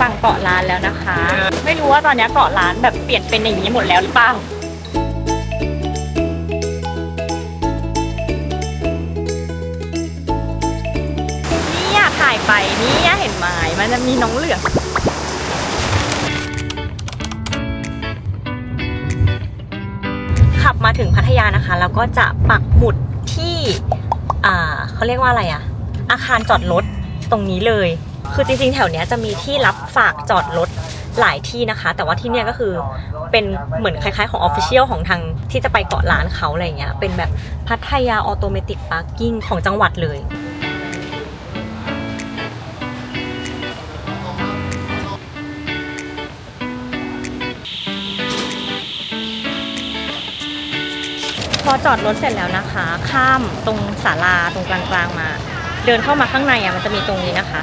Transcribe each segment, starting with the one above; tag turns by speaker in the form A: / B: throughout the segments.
A: ฝั่งเกาะล้านแล้วนะคะ ไม่รู้ว่าตอนนี้เกาะล้านแบบเปลี่ยนเป็นอย่างนี้หมดแล้วหรือเปล่าเนี่ยถ่ายไปเนี่ยเห็นไหมมันจะมีน้องเหลืองขับมาถึงพัทยานะคะแล้วก็จะปักหมุดที่อ่าเขาเรียกว่าอะไรอะอาคารจอดรถตรงนี้เลย คือจริงๆ แถวเนี้ยจะมีที่รับฝากจอดรถหลายที่นะคะ แต่ว่าที่เนี่ยก็คือเป็นเหมือนคล้ายๆของออฟฟิเชียลของทางที่จะไปเกาะล้านเขาอะไรเงี้ย เป็นแบบพัทยาออโตเมติกพาร์กิ้งของจังหวัดเลย พอจอดรถเสร็จแล้วนะคะ ข้ามตรงศาลาตรงกลางๆมา เดินเข้ามาข้างในอะมันจะมีตรงนี้นะคะ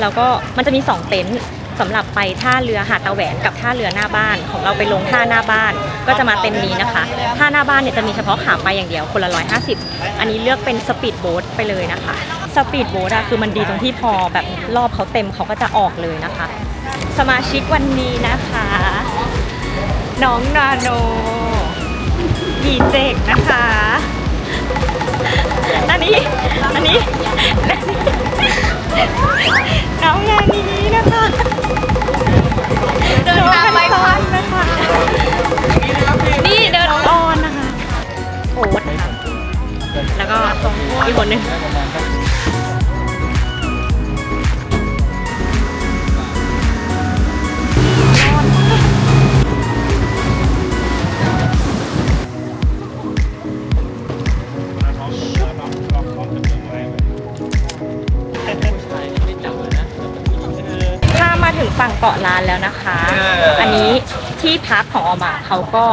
A: แล้วก็มันจะมีสองเต็นท์สำหรับไปท่าเรือหาดตะแหวนกับท่าเรือหน้าบ้าน ของเราไปลงท่าหน้าบ้าน ก็จะมาเต็นท์นี้นะคะท่าหน้าบ้านเนี่ยจะมีเฉพาะขาไปอย่างเดียวคนละร้อยห้าสิบอันนี้เลือกเป็นสปีดโบ๊ทไปเลยนะคะสปีดโบ๊ทอะคือมันดีตรงที่พอแบบรอบเขาเต็มเขาก็จะออกเลยนะคะ สมาชิกวันนี้นะคะ น้องนาโนดีเจกนะคะ อันนี้ อันนี้น้องงานนี้นะคะ
B: เดินตามไป
A: น้อง
B: ค่ะ
A: กันนะคะ
B: นี่เดิน
A: น้อออนนะคะโอ๊ตค่ะแล้วก็อีกคนหนึ่ง ฝั่งเกาะล้านแล้วนะคะ อันนี้ที่พักของออมอะเขาก็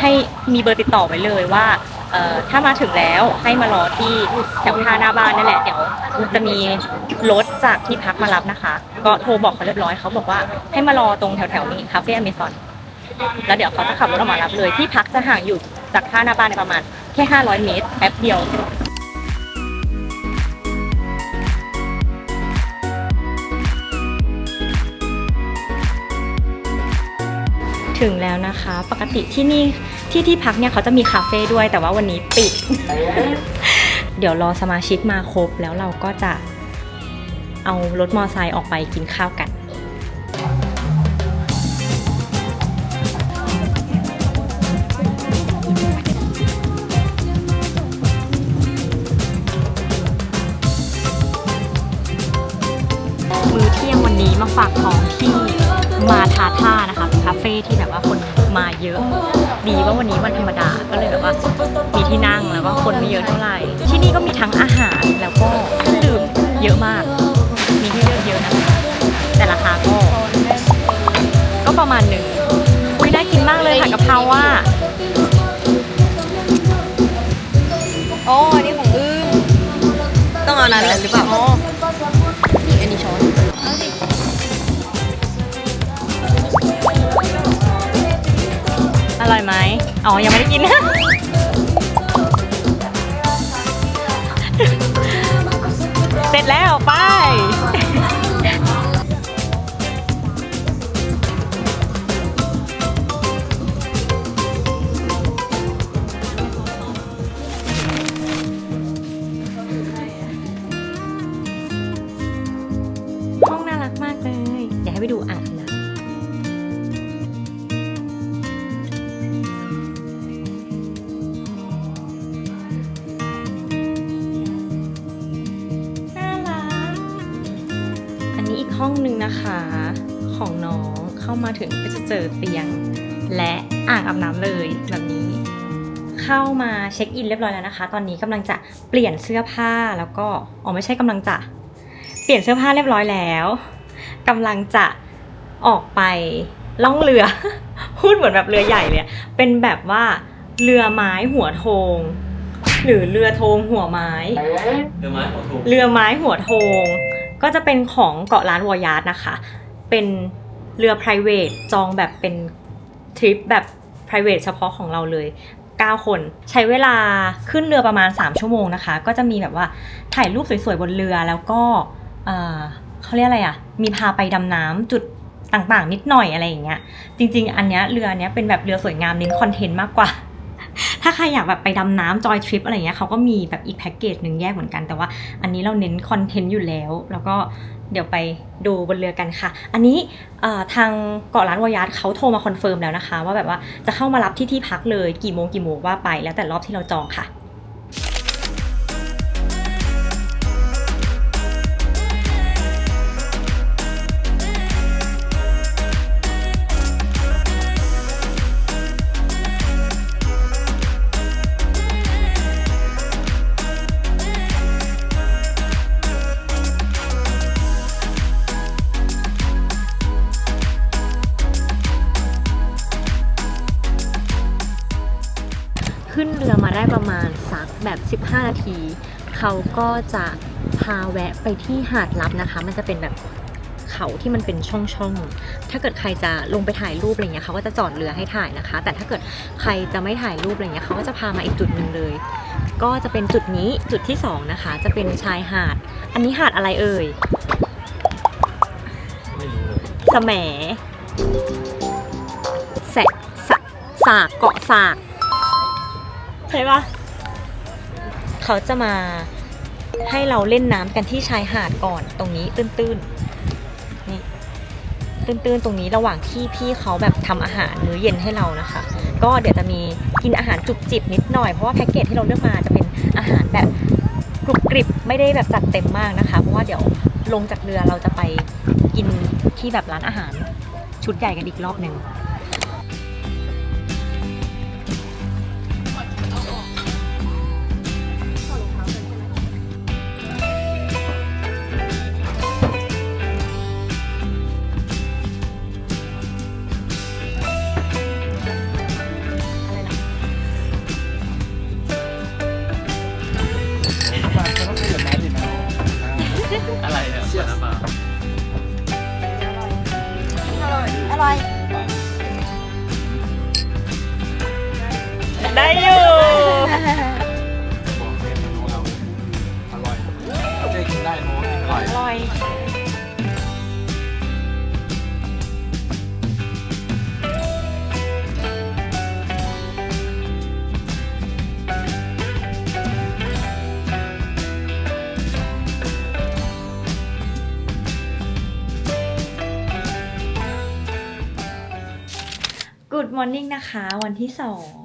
A: ให้มีเบอร์ติดต่อไว้เลยว่าเอ่อถ้ามาถึงแล้วให้มารอที่แถวท่าหน้าบ้านนั่นแหละเดี๋ยวจะมีรถจากที่พักมารับนะคะ ก็โทรบอกเขาเรียบร้อยเขาบอกว่าให้มารอตรงแถวๆนี้คาเฟ่อเมซอนแล้วเดี๋ยวเขาจะขับรถออกมารับเลยที่พักจะห่างอยู่จากท่าหน้าบ้านในประมาณแค่ 500 เมตรแป๊บเดียว ถึงแล้วนะคะ ปกติที่นี่ที่ที่พักเนี่ยเขาจะมีคาเฟ่ด้วย แต่ว่าวันนี้ปิด เดี๋ยวรอสมาชิกมาครบแล้วเราก็จะเอารถมอไซค์ออกไปกินข้าวกัน มื้อเที่ยงวันนี้มาฝากของที่ มาทาท่านะคะเป็นคาเฟ่ที่แบบว่าคนมาเยอะ ดีว่าวันนี้วันธรรมดาก็เลยแบบว่ามีที่นั่งแล้วก็คนไม่เยอะเท่าไหร่ ที่นี่ก็มีทั้งอาหารแล้วก็เครื่องดื่มเยอะมาก มีให้เลือกเยอะนะคะแต่ราคาก็ก็ประมาณหนึ่งอุ้ยน่ากินมากเลยผัดกะเพราว่า
B: อ๋ออันนี้ของอึ้งต้องเอานั้นหรือเปล่า อ๋อ
A: ยังไม่ได้กิน เสร็จแล้ว ไป นึ่งนะคะของน้องเข้ามาถึงก็จะเจอเตียง และอ่างอาบน้ำเลยแบบนี้ เข้ามาเช็คอินเรียบร้อยแล้วนะคะ ตอนนี้กำลังจะเปลี่ยนเสื้อผ้าแล้วก็อ๋อไม่ใช่กำลังจะเปลี่ยนเสื้อผ้าเรียบร้อยแล้วกำลังจะออกไปล่องเรือ พูดเหมือนแบบเรือใหญ่เลยอะเป็นแบบว่าเรือไม้หัวโทง หรือเรือโทงหัวไม้
C: เรือไม้หัวถูก
A: เรือไม้หัวโทง ก็จะเป็นของเกาะล้านวอยาร์ดนะคะ เป็นเรือ p r i v a t จองแบบเป็นทริปแบบ p r i v a t เฉพาะของเราเลย 9 คนใช้เวลาขึ้นเรือประมาณ 3 ชั่วโมงนะคะ ก็จะมีแบบว่าถ่ายรูปสวยๆบนเรือแล้วก็เอ่อเขาเรียกอะไรอะ่ะ มีพาไปดำน้ำจุดต่างๆ นิดหน่อยอะไรอย่างเงี้ย จริง ๆ อันเนี้ยเรือเนี้ยเป็นแบบเรือสวยงามเน้นคอนเทนต์มากกว่า ถ้าใครอยากแบบไปดำน้ำจอยทริปอะไรเงี้ยเขาก็มีแบบอีกแพ็กเกจหนึ่งแยกเหมือนกัน แต่ว่าอันนี้เราเน้นคอนเทนต์อยู่แล้ว แล้วก็เดี๋ยวไปดูบนเรือกันค่ะ อันนี้ทางเกาะล้านวายัดเขาโทรมาคอนเฟิร์มแล้วนะคะ ว่าแบบว่าจะเข้ามารับที่ที่พักเลยกี่โมงกี่โมงว่าไปแล้วแต่รอบที่เราจองค่ะ เขาก็จะพาแวะไปที่หาดลับนะคะ มันจะเป็นแบบเขาที่มันเป็นช่องๆ ถ้าเกิดใครจะลงไปถ่ายรูปอะไรเงี้ยเขาก็จะจอดเรือให้ถ่ายนะคะ แต่ถ้าเกิดใครจะไม่ถ่ายรูปอะไรเงี้ยเขาก็จะพามาอีกจุดหนึ่งเลย ก็จะเป็นจุดนี้จุดที่สองนะคะ จะเป็นชายหาด อันนี้หาดอะไรเอ่ย
C: ไม่รู้เลย
A: สแหมแสะสะสากเกาะสากใช่ปะ เขาจะมาให้เราเล่นน้ำกันที่ชายหาดก่อนตรงนี้ตื้นๆนี่ตื้นๆตรงนี้ระหว่างที่พี่เขาแบบทำอาหารมื้อเย็นให้เรานะคะ ก็เดี๋ยวจะมีกินอาหารจุบจิบนิดหน่อยเพราะว่าแพ็กเกจที่เราเลือกมาจะเป็นอาหารแบบกรุบกริบไม่ได้แบบจัดเต็มมากนะคะ เพราะว่าเดี๋ยวลงจากเรือเราจะไปกินที่แบบร้านอาหารชุดใหญ่กันอีกรอบหนึ่ง
C: ได้
A: อยู่ Good Morning นะคะ วันที่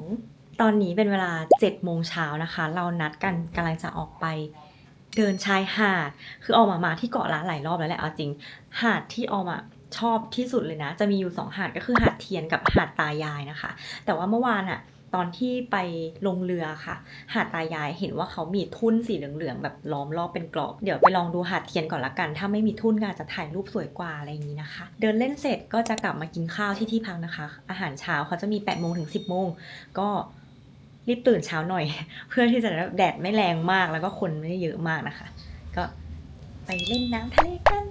A: 2 ตอนนี้เป็นเวลา7โมงเช้านะคะ เรานัดกันกำลังจะออกไปเดินชายหาด คือออกมามาที่เกาะล้านหลายรอบแล้วแหละเอาจริง หาดที่ออกมาชอบที่สุดเลยนะ จะมีอยู่สองหาดก็คือหาดเทียนกับหาดตายายนะคะ แต่ว่าเมื่อวานอะ ตอนที่ไปลงเรือค่ะ หาดตายายเห็นว่าเขามีทุ่นสีเหลืองๆแบบล้อมรอบเป็นกรอบ เดี๋ยวไปลองดูหาดเทียนก่อนละกัน ถ้าไม่มีทุ่นก็อาจจะถ่ายรูปสวยกว่าอะไรอย่างนี้นะคะ เดินเล่นเสร็จก็จะกลับมากินข้าวที่ที่พักนะคะ อาหารเช้าเขาจะมี8โมงถึง10โมงก็รีบตื่นเช้าหน่อย เพื่อที่จะแดดไม่แรงมากแล้วก็คนไม่ได้เยอะมากนะคะ ก็ไปเล่นน้ำทะเลกัน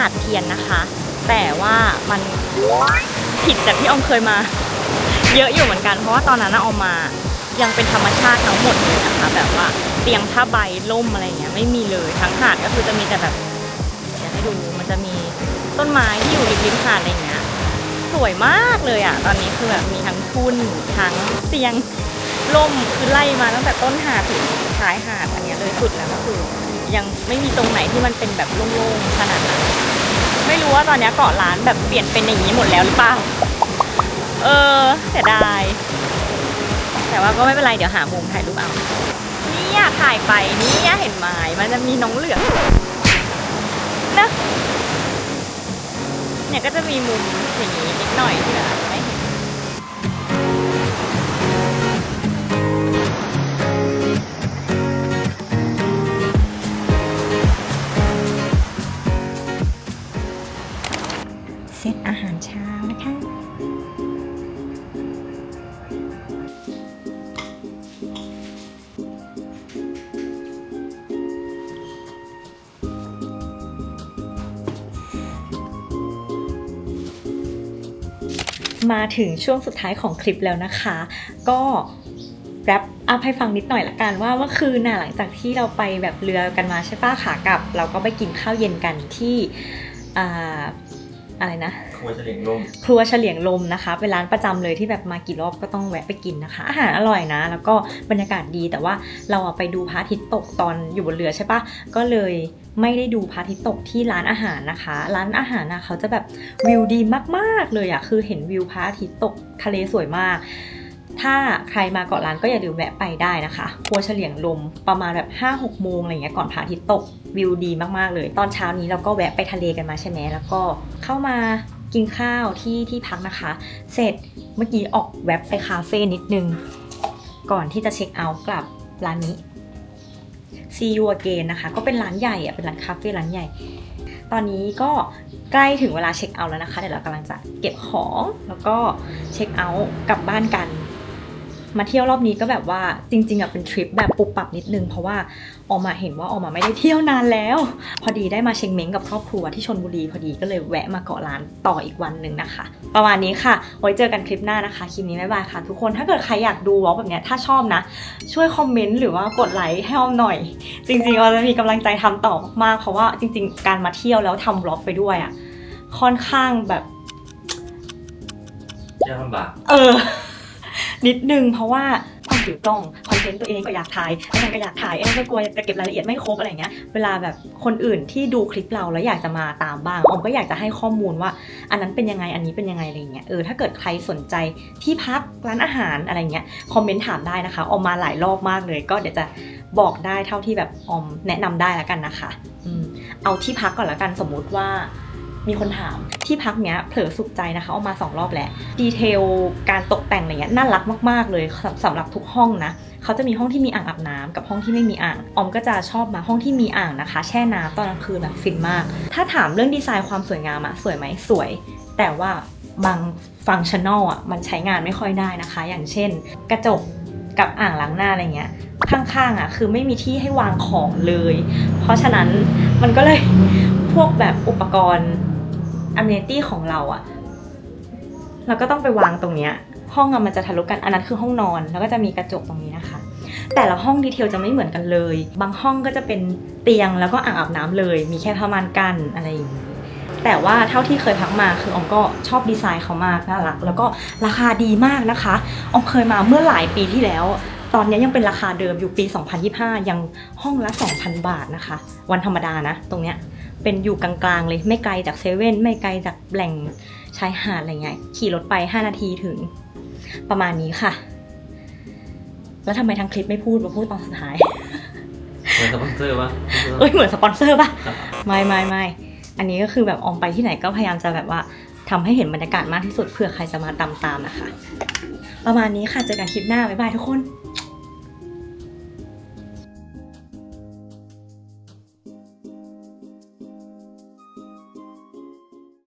A: หาดเทียนนะคะ แต่ว่ามันผิดจากที่ออมเคยมา เยอะอยู่เหมือนกัน เพราะว่าตอนนั้นออมมายังเป็นธรรมชาติทั้งหมดเลยนะคะ แบบว่าเตียงผ้าใบล่มอะไรเงี้ยไม่มีเลยทั้งหาดก็คือจะมีแต่แบบอยากให้ดูมันจะมีต้นไม้ที่อยู่ริมริมหาดอะไรเงี้ยสวยมากเลยอะตอนนี้คือแบบมีทั้งทุ่นทั้งเตียงล่มคือไล่มาตั้งแต่ต้นหาดถึงท้ายหาดอันเนี้ยเลยสุดแล้วก็คือ ยังไม่มีตรงไหนที่มันเป็นแบบโล่งๆขนาดนั้นไม่รู้ว่าตอนนี้เกาะล้านแบบเปลี่ยนเป็นอย่างนี้หมดแล้วหรือเปล่าเออเสียดายแต่ว่าก็ไม่เป็นไรเดี๋ยวหามุมถ่ายรูปเอาเนี่ยถ่ายไปเนี่ยเห็นไหมมันจะมีน้องเหลืองนะเนี่ยก็จะมีมุมอย่างนี้นิดหน่อยที่แบบ มาถึงช่วงสุดท้ายของคลิปแล้วนะคะ ก็แรปอัพให้ฟังนิดหน่อยละกันว่าเมื่อคืนน่ะหลังจากที่เราไปแบบเรือกันมาใช่ป้าขากลับ เราก็ไปกินข้าวเย็นกันที่อ่าอะไรนะ
D: ครัวเฉลียงลม
A: ครัวเฉลียงลมนะคะเป็นร้านประจำเลยที่แบบมากี่รอบก็ต้องแวะไปกินนะคะ อาหารอร่อยนะ แล้วก็บรรยากาศดีแต่ว่าเราไปดูพระอาทิตย์ตกตอนอยู่บนเรือใช่ปะก็เลยไม่ได้ดูพระอาทิตย์ตกที่ร้านอาหารนะคะ ร้านอาหารนะเขาจะแบบวิวดีมากๆเลยอะคือเห็นวิวพระอาทิตย์ตกทะเลสวยมาก ถ้าใครมาเกาะล้านก็อย่าลืมแวะไปได้นะคะครัวเฉลียงลมประมาณแบบ5้าหกโมงอะไรเงี้ยก่อนพระอาทิตย์ตกวิวดีมากๆเลย ตอนเช้านี้เราก็แวะไปทะเลกันมาใช่ไหมแล้วก็เข้ามา กินข้าวที่ที่พักนะคะ เสร็จเมื่อกี้ออกแวบไปคาเฟ่นิดนึง ก่อนที่จะเช็คเอาท์กลับร้านนี้ See you again นะคะ ก็เป็นร้านใหญ่อะเป็นร้านคาเฟ่ร้านใหญ่ ตอนนี้ก็ใกล้ถึงเวลาเช็คเอาท์แล้วนะคะ เดี๋ยวเรากำลังจะเก็บของ แล้วก็เช็คเอาท์กลับบ้านกัน มาเที่ยวรอบนี้ก็แบบว่าจริงๆอะเป็นทริปแบบปุบปับนิดนึง เพราะว่าออกมาเห็นว่าออกมาไม่ได้เที่ยวนานแล้ว พอดีได้มาเชงเม้งกับครอบครัวที่ชนบุรีพอดีก็เลยแวะมาเกาะร้านต่ออีกวันหนึ่งนะคะ ประมาณนี้ค่ะไว้เจอกันคลิปหน้านะคะคลิปนี้บ๊ายบายค่ะ ทุกคนถ้าเกิดใครอยากดูวอล์กแบบเนี้ยถ้าชอบนะ ช่วยคอมเมนต์หรือว่ากดไลค์ให้ออมหน่อย จริงๆเราจะมีกำลังใจทำต่อมากๆเพราะว่าจริง ๆ การมาเที่ยวแล้วทำวล็อกไปด้วยอะ่ะค่อนข้างแบบ
D: ยากลำบาก
A: เออ นิดนึงเพราะว่าความถูกต้องคอนเทนต์ตัวเองก็อยากถ่ายไอ้นั่นก็อยากถ่ายไอ้นั่นก็กลัวจะเก็บรายละเอียดไม่ครบอะไรเงี้ยเวลาแบบคนอื่นที่ดูคลิปเราแล้วอยากจะมาตามบ้างออมก็อยากจะให้ข้อมูลว่า อันนั้นเป็นยังไงอันนี้เป็นยังไงอะไรเงี้ยเออถ้าเกิดใครสนใจที่พักร้านอาหารอะไรเงี้ยคอมเมนต์ถามได้นะคะออมมาหลายรอบมากเลย ก็เดี๋ยวจะบอกได้เท่าที่แบบออมแนะนำได้แล้วกันนะคะอืมเอาที่พักก่อนละกันสมมุติว่า มีคนถามที่พักเนี้ยเผลอสุขใจนะคะเอามาสองรอบแล้วดีเทลการตกแต่งอะไรเงี้ยน่ารักมาก ๆ เลยสำสำหรับทุกห้องนะเขาจะมีห้องที่มีอ่างอาบน้ำกับห้องที่ไม่มีอ่าง ออมก็จะชอบมาห้องที่มีอ่างนะคะ แช่น้ำตอนกลางคืนแบบฟินมาก ถ้าถามเรื่องดีไซน์ความสวยงามอะสวยไหมสวย แต่ว่าบางฟังชั่นแนลอะมันใช้งานไม่ค่อยได้นะคะ อย่างเช่น กระจกกับอ่างล้างหน้าอะไรเงี้ยข้างๆอะคือไม่มีที่ให้วางของเลย เพราะฉะนั้นมันก็เลยพวกแบบอุปกรณ์ อ m เ n ตี้ของเราอะเราก็ต้องไปวางตรงเนี้ยห้องอะมันจะทะลุกันอันนั้นคือห้องนอน แล้วก็จะมีกระจกตรงนี้นะคะ แต่ละห้องดีเทลจะไม่เหมือนกันเลย บางห้องก็จะเป็นเตียงแล้วก็อ่างอาบน้ำเลย มีแค่ผ้าม่านกั้นอะไรอย่างนี้แต่ว่าเท่าที่เคยพักมาคือออมก็ชอบดีไซน์เขามากน่ารัก แล้วก็ราคาดีมากนะคะออมเคยมาเมื่อหลายปีที่แล้ว ตอนนี้ยังเป็นราคาเดิมอยู่ปี 2025 ยังห้องละ 2,000 บาทนะคะ วันธรรมดานะ ตรงเนี้ย เป็นอยู่กลางๆเลยไม่ไกลจากเซเว่นไม่ไกลจากแหล่งชายหาดอะไรเงี้ยขี่รถไป 5 นาทีถึง ประมาณนี้ค่ะ แล้วทำไมทางคลิปไม่พูดมาพูดตอนสุดท้าย
D: เหมือนสปอนเซอร์วะ
A: เอ้ยเหมือนสปอนเซอร์ป่ะ
D: ครับ
A: ไม่ไม่ไม่อันนี้ก็คือแบบออมไปที่ไหนก็พยายามจะแบบว่าทำให้เห็นบรรยากาศมากที่สุดเผื่อใครจะมาตามตามๆนะคะ ประมาณนี้ค่ะเจอกันคลิปหน้าบ๊ายบายทุกคน